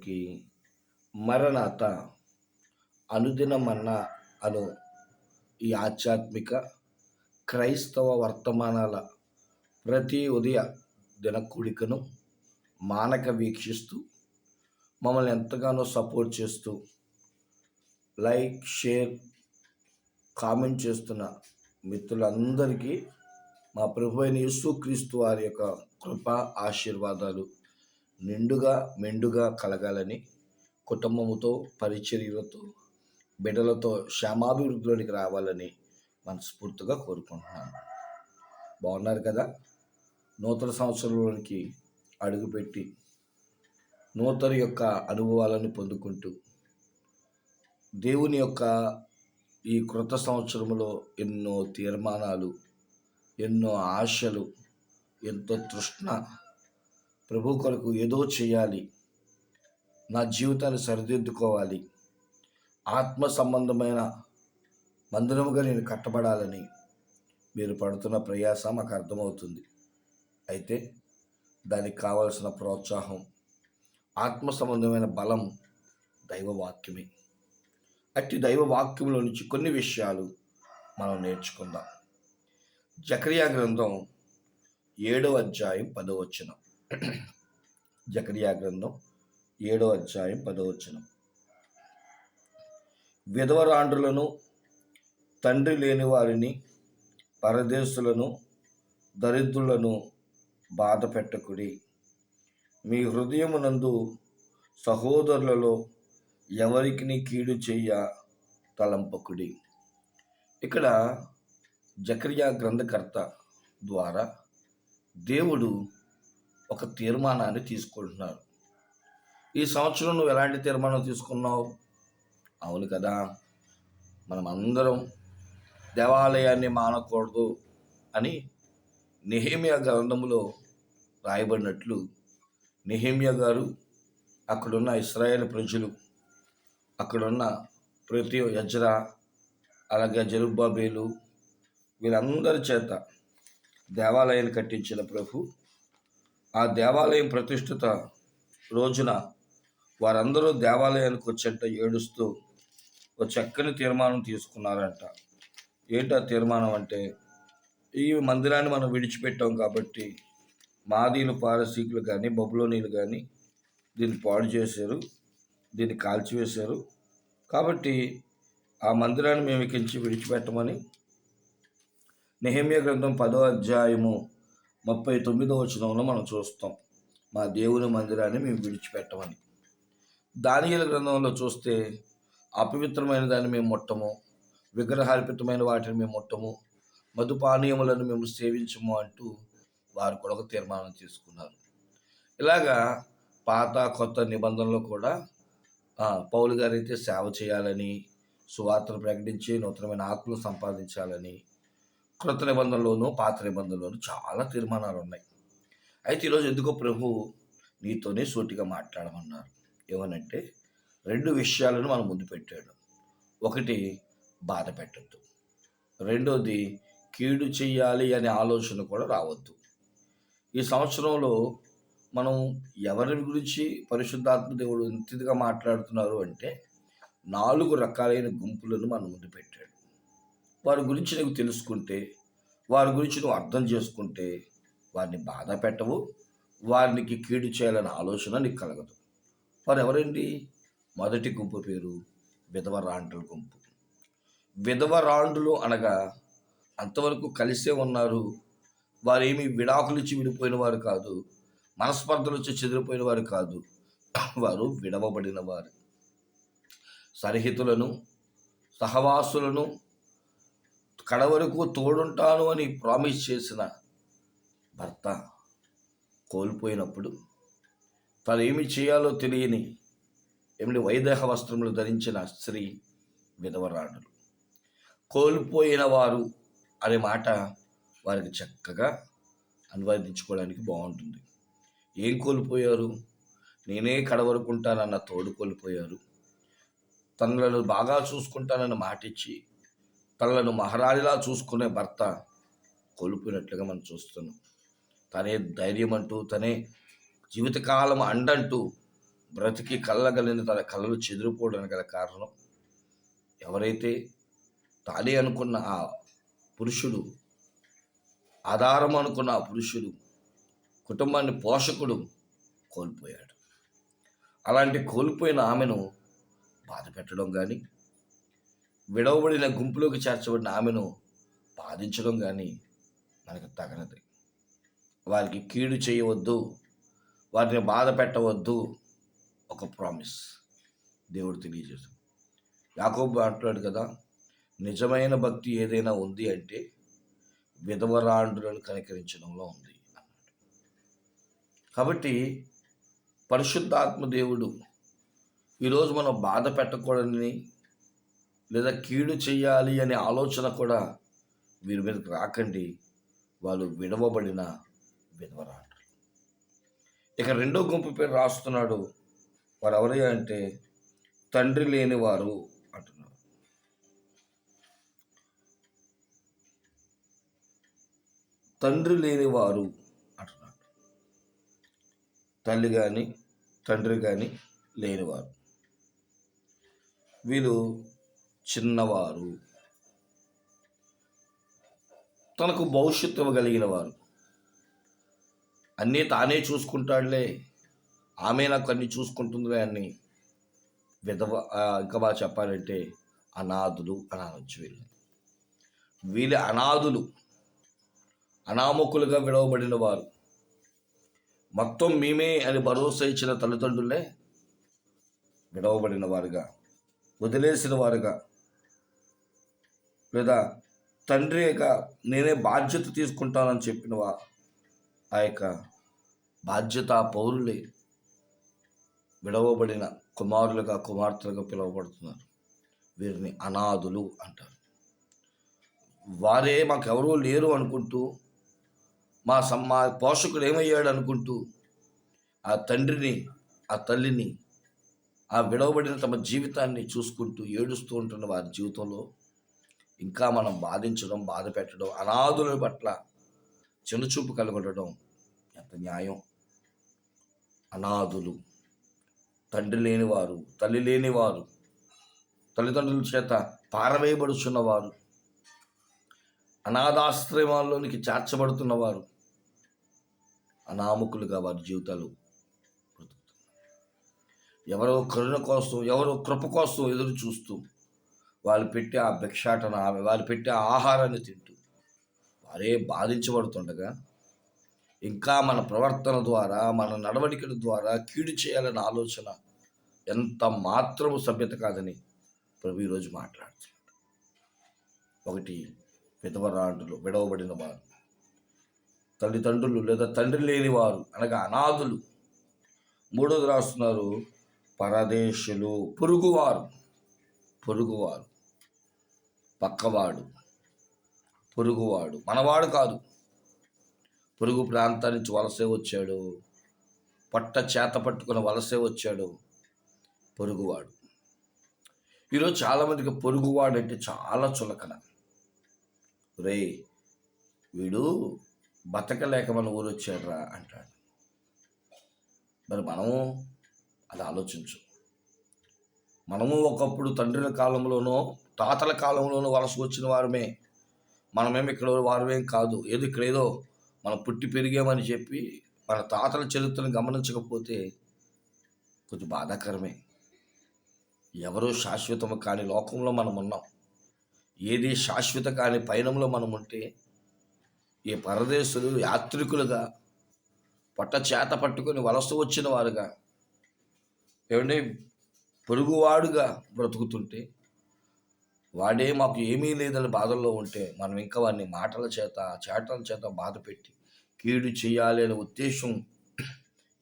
అందరికీ మరణాత అనుదిన మన్న అను ఈ ఆధ్యాత్మిక క్రైస్తవ వర్తమానాల ప్రతి ఉదయ దినకూడికను మానక వీక్షిస్తూ మమ్మల్ని ఎంతగానో సపోర్ట్ చేస్తూ లైక్ షేర్ కామెంట్ చేస్తున్న మిత్రులందరికీ మా ప్రభు అయిన యేసుక్రీస్తు వారి యొక్క కృప ఆశీర్వాదాలు నిండుగా మెండుగా కలగాలని కుటుంబముతో పరిచర్యలతో బిడ్డలతో క్షేమాభివృద్ధిలోనికి రావాలని మనస్ఫూర్తిగా కోరుకుంటున్నాను. బాగున్నారు కదా? నూతన సంవత్సరంలోనికి అడుగుపెట్టి నూతన యొక్క అనుభవాలను పొందుకుంటూ దేవుని యొక్క ఈ క్రొత్త సంవత్సరంలో ఎన్నో తీర్మానాలు ఎన్నో ఆశలు ఎంతో తృష్ణ ప్రభు కొరకు ఏదో చేయాలి. నా జీవితాన్ని సరిదిద్దుకోవాలి. ఆత్మ సంబంధమైన మందిరముగా నేను కట్టబడాలని మీరు పడుతున్న ప్రయాస మాకు అర్థమవుతుంది. అయితే దానికి కావలసిన ప్రోత్సాహం ఆత్మ సంబంధమైన బలం దైవవాక్యమే. అట్టి దైవవాక్యంలో నుంచి కొన్ని విషయాలు మనం నేర్చుకుందాం. జకరియా గ్రంథం ఏడవ అధ్యాయం పదవచనం జకరియా గ్రంథం ఏడో అధ్యాయం పదవచనం విధవరాండ్రులను తండ్రి లేని వారిని పరదేశులను దరిద్రులను బాధ పెట్టకుడి. మీ హృదయమునందు సహోదరులలో ఎవరికి కీడు చెయ్య తలంపకుడి. ఇక్కడ జకరియా గ్రంథకర్త ద్వారా దేవుడు ఒక తీర్మానాన్ని తీసుకుంటున్నారు. ఈ సంవత్సరం నువ్వు ఎలాంటి తీర్మానం తీసుకున్నావు? అవును కదా. మనం అందరం దేవాలయాన్ని మానకూడదు అని నెహేమియా గ్రంథంలో రాయబడినట్లు నెహేమియా గారు అక్కడున్న ఇస్రాయేల్ ప్రజలు అక్కడున్న ప్రతి యజ్రా అలాగే జరుబాబేలు వీళ్ళందరి చేత దేవాలయాన్ని కట్టించిన ప్రభు ఆ దేవాలయం ప్రతిష్ఠిత రోజున వారందరూ దేవాలయానికి వచ్చేట ఏడుస్తూ ఒక చక్కని తీర్మానం తీసుకున్నారంట. ఏంటి ఆ తీర్మానం అంటే ఈ మందిరాన్ని మనం విడిచిపెట్టాం కాబట్టి మాదీలు పారసీకులు కానీ బబులోనీలు కానీ దీన్ని పాడు చేశారు దీన్ని కాల్చివేశారు. కాబట్టి ఆ మందిరాన్ని మేము ఇకించి విడిచిపెట్టమని నెహమ్య గ్రంథం పదో అధ్యాయము ముప్పై తొమ్మిదో వచనంలో మనం చూస్తాం. మా దేవుని మందిరాన్ని మేము విడిచిపెట్టమని. దానియల గ్రంథంలో చూస్తే అపవిత్రమైన దాన్ని మేము ముట్టము విగ్రహార్పితమైన వాటిని మేము ముట్టము మధుపానీయములను మేము సేవించము అంటూ వారు కూడా ఒక తీర్మానం తీసుకున్నారు. ఇలాగా పాత కొత్త నిబంధనలు కూడా పౌలు గారైతే సేవ చేయాలని సువార్తను ప్రకటించి నూతనమైన ఆత్మలు సంపాదించాలని కృత నిబంధనలోను పాత నిబంధనలోను చాలా తీర్మానాలు ఉన్నాయి అయితే ఈరోజు ఎందుకో ప్రభు నీతోనే సూటిగా మాట్లాడమన్నారు. ఏమనంటే రెండు విషయాలను మనం ముందు పెట్టాడు. ఒకటి బాధ పెట్టద్దు. రెండోది కీడు చెయ్యాలి అనే ఆలోచన కూడా రావద్దు. ఈ సంవత్సరంలో మనం ఎవరి గురించి పరిశుద్ధాత్మ దేవుడు ఇంతగా మాట్లాడుతున్నారు అంటే నాలుగు రకాలైన గుంపులను మన ముందు పెట్టాడు. వారి గురించి నీకు తెలుసుకుంటే వారి గురించి నువ్వు అర్థం చేసుకుంటే వారిని బాధ పెట్టవు వారికి కీడు చేయాలనే ఆలోచన నీకు కలగదు. వారు ఎవరండి? మొదటి గుంపు పేరు విధవరాండ్రుల గుంపు. విధవరాండ్రులు అనగా అంతవరకు కలిసే ఉన్నారు వారేమి ఏమి విడాకులు ఇచ్చి విడిపోయిన వారు కాదు మనస్పర్ధలు వచ్చి చెదిరిపోయిన వారు కాదు వారు విడవబడిన వారు. సరిహితులను సహవాసులను కడవరకు తోడుంటాను అని ప్రామిస్ చేసిన భర్త కోల్పోయినప్పుడు తను ఏమి చేయాలో తెలియని ఏమిటి వైదేహ వస్త్రములు ధరించిన స్త్రీ విధవరాడులు కోల్పోయిన వారు అనే మాట వారికి చక్కగా అనువాదించుకోవడానికి బాగుంటుంది. ఏం కోల్పోయారు? నేనే కడవరుకుంటానన్న తోడు కోల్పోయారు. తనలను బాగా చూసుకుంటానని మాటిచ్చి తనలను మహారాజులా చూసుకునే భర్త కోల్పోయినట్లుగా మనం చూస్తున్నాం. తనే ధైర్యం అంటూ తనే జీవితకాలం అండంటూ బ్రతికి కళ్ళగలిగిన తన కళ్ళలు చెదిరిపోవడానికి గల కారణం ఎవరైతే తానే అనుకున్న ఆ పురుషుడు ఆధారం అనుకున్న ఆ పురుషుడు కుటుంబాన్ని పోషకుడు కోల్పోయాడు. అలాంటి కోల్పోయిన ఆమెను బాధ పెట్టడం కానీ విడవబడిన గుంపులోకి చేర్చబడిన ఆమెను బాధించడం కానీ మనకు తగనది. వారికి కీడు చేయవద్దు వారిని బాధ పెట్టవద్దు ఒక ప్రామిస్ దేవుడు తెలియజేశాడు. యాకోబు మాట్లాడు కదా నిజమైన భక్తి ఏదైనా ఉంది అంటే విధవరాండులను కనికరించడంలో ఉంది అన్నాడు. కాబట్టి పరిశుద్ధాత్మ దేవుడు ఈరోజు మనం బాధ పెట్టకూడదని లేదా కీడు చేయాలి అనే ఆలోచన కూడా వీరి మీదకి రాకండి. వాళ్ళు విడవబడిన విధవరాండ్రు ఇక రెండో గుంపు పేరు రాస్తున్నాడు. వారు ఎవరయ్యా అంటే తండ్రి లేని వారు అంటున్నారు తండ్రి లేని వారు అంటున్నాడు. తల్లి కానీ తండ్రి కానీ లేనివారు. వీరు చిన్నవారు. తనకు భవిష్యత్తు ఇవ్వగలిగిన వారు అన్నీ తానే చూసుకుంటాడులే. ఆమె నాకు అన్ని చూసుకుంటుందిలే అని విధవ ఇంకా బాగా చెప్పాలంటే అనాథులు అని అనొచ్చు వీళ్ళు. వీళ్ళ అనాథులు. అనామకులుగా విడవబడిన వారు మొత్తం మేమే అని భరోసా ఇచ్చిన తల్లిదండ్రులే విడవబడిన వారుగా వదిలేసిన వారుగా. లేదా తండ్రి యొక్క నేనే బాధ్యత తీసుకుంటానని చెప్పిన వా ఆ యొక్క బాధ్యత పౌరులే విడవబడిన కుమారులుగా కుమార్తెలుగా పిలువబడుతున్నారు. వీరిని అనాథులు అంటారు. వారే మాకెవరూ లేరు అనుకుంటూ మా సమ్ మా పోషకుడు ఏమయ్యాడు అనుకుంటూ ఆ తండ్రిని ఆ తల్లిని ఆ విడవబడిన తమ జీవితాన్ని చూసుకుంటూ ఏడుస్తూ ఉంటున్న వారి జీవితంలో ఇంకా మనం బాధించడం బాధ పెట్టడం అనాథుల పట్ల చిన్నచూపు కలగడం ఎంత న్యాయం? అనాథులు తండ్రి లేనివారు తల్లి లేనివారు తల్లిదండ్రుల చేత పారవేయబడుచున్నవారు అనాథాశ్రమాల్లోనికి చేర్చబడుతున్నవారు అనామకులుగా వారి జీవితాలు బ్రతుకుతున్నారు ఎవరో కరుణ కోసం ఎవరో కృప కోసం ఎదురు చూస్తూ వాళ్ళు పెట్టే ఆ భిక్షాటన వాళ్ళు పెట్టే ఆహారాన్ని తింటూ వారే బాధించబడుతుండగా ఇంకా మన ప్రవర్తన ద్వారా మన నడవడికల ద్వారా కీడు చేయాలనే ఆలోచన ఎంత మాత్రము సభ్యత కాదని ప్రభు ఈరోజు మాట్లాడుతున్నాడు. ఒకటి విధవరాండులు విడవబడిన వారు తల్లిదండ్రులు లేదా తండ్రి లేని వారు అనగా అనాథులు. మూడోది రాస్తున్నారు పరదేశులు పొరుగువారు పొరుగువారు. పక్కవాడు పొరుగువాడు. మనవాడు కాదు. పొరుగు ప్రాంతానికి నుంచి వలసే వచ్చాడు. పట్ట చేత పట్టుకుని వలసే వచ్చాడు పొరుగువాడు. ఈరోజు చాలామందికి పొరుగువాడు అంటే చాలా చులకన. రే వీడు బతకలేక మన ఊరు వచ్చాడురా అంటాడు. మరి మనము అది ఆలోచించు. మనము ఒకప్పుడు తండ్రుల కాలంలోనో తాతల కాలంలోనూ వలస వచ్చిన వారమే. మనమేమి ఇక్కడ వారమేం కాదు. ఏదో ఇక్కడ ఏదో మనం పుట్టి పెరిగామని చెప్పి మన తాతల చరిత్రను గమనించకపోతే కొంచెం బాధాకరమే. ఎవరో శాశ్వతము కాని లోకంలో మనం ఉన్నాం. ఏది శాశ్వత కాని పయనంలో మనం ఉంటే ఈ పరదేశులు యాత్రికులుగా పట్ట చేత పట్టుకొని వలస వచ్చిన వారుగా ఏమంటే పొరుగువాడుగా బ్రతుకుతుంటే వాడే మాకు ఏమీ లేదని బాధల్లో ఉంటే మనం ఇంకా వాడిని మాటల చేత చేటల చేత బాధ పెట్టి కీడు చేయాలి అనే ఉద్దేశం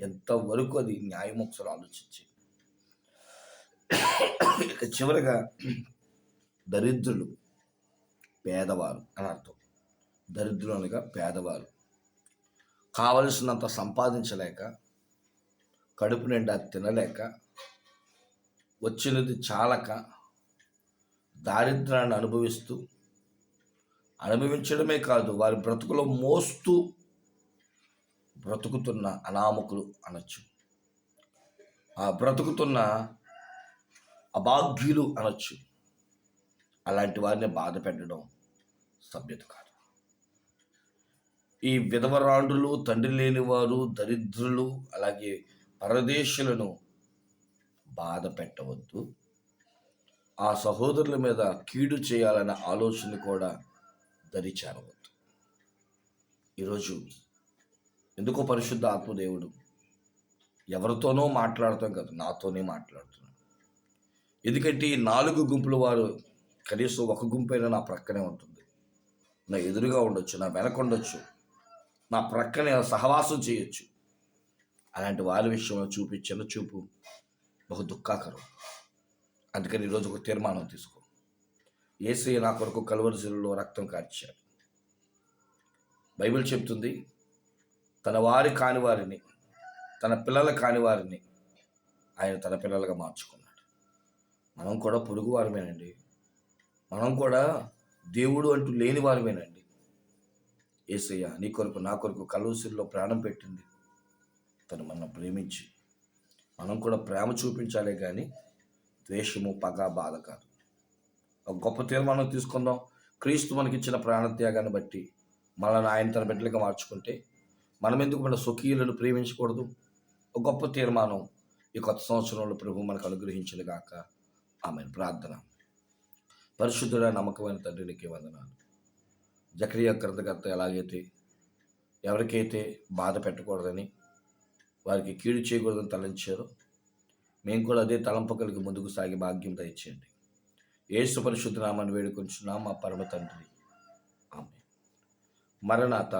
ఎంతవరకు అది న్యాయం ఒకసారి ఆలోచించి. ఇక చివరగా దరిద్రులు పేదవారు అని అర్థం. దరిద్రులు అనగా పేదవారు. కావలసినంత సంపాదించలేక కడుపు నిండా తినలేక వచ్చినది చాలక దారిద్రాన్ని అనుభవిస్తూ అనుభవించడమే కాదు వారి బ్రతుకులో మోస్తూ బ్రతుకుతున్న అనామకులు అనొచ్చు. ఆ బ్రతుకుతున్న అభాగ్యులు అనొచ్చు. అలాంటి వారిని బాధ పెట్టడం సభ్యత కాదు. ఈ విధవరాండ్రులు తండ్రి లేని వారు దరిద్రులు అలాగే పరదేశులను బాధ పెట్టవద్దు. ఆ సహోదరుల మీద కీడు చేయాలన్న ఆలోచన కూడా దరిచేరవద్దు ఈరోజు ఎందుకో పరిశుద్ధ ఆత్మదేవుడు ఎవరితోనో మాట్లాడతాం కదా నాతోనే మాట్లాడుతున్నాడు. ఎందుకంటే ఈ నాలుగు గుంపుల వారు కనీసం ఒక గుంపైనా నా ప్రక్కనే ఉంటుంది. నా ఎదురుగా ఉండొచ్చు నా వెనక ఉండొచ్చు నా ప్రక్కనే సహవాసం చేయొచ్చు. అలాంటి వారి విషయంలో చూపించిన చిన్న చూపు బహు దుఃఖాకరం. అందుకని ఈరోజు ఒక తీర్మానం తీసుకో. ఏసయ్య నా కొరకు కలువరిశిలలో రక్తం కార్చాడు. బైబిల్ చెప్తుంది తన వారి కాని వారిని తన పిల్లల కాని వారిని ఆయన తన పిల్లలుగా మార్చుకున్నాడు. మనం కూడా పొరుగు వారమేనండి. మనం కూడా దేవుడు అంటూ లేని వారమేనండి. ఏసయ్య నీ కొరకు నా కొరకు కలువసిరిలో ప్రాణం పెట్టింది. తను మనం ప్రేమించి మనం కూడా ప్రేమ చూపించాలే కానీ ద్వేషము పగ బాధ కాదు. ఒక గొప్ప తీర్మానం తీసుకుందాం. క్రీస్తు మనకిచ్చిన ప్రాణత్యాగాన్ని బట్టి మనల్ని ఆయన తన బిడ్డలుగా మార్చుకుంటే మనం ఎందుకు మన స్వకీయులను ప్రేమించకూడదు? ఒక గొప్ప తీర్మానం ఈ కొత్త సంవత్సరంలో ప్రభు మనకు అనుగ్రహించిన గాక. ఆమె ప్రార్థన. పరిశుద్ధుడ నమ్మకమైన తండ్రికి వందనాలు. జక్రియ కృతకర్త ఎలాగైతే ఎవరికైతే బాధ పెట్టకూడదని వారికి కీడు చేయకూడదని తలంచారో మేము కూడా అదే తలంపు కలిగి ముందుకు సాగి భాగ్యం దయచేయండి. ఏసు పరిశుద్ధ నామాన్ని వేడుకొంచున్నాం మా పరమ తండ్రి. ఆమె మరణాత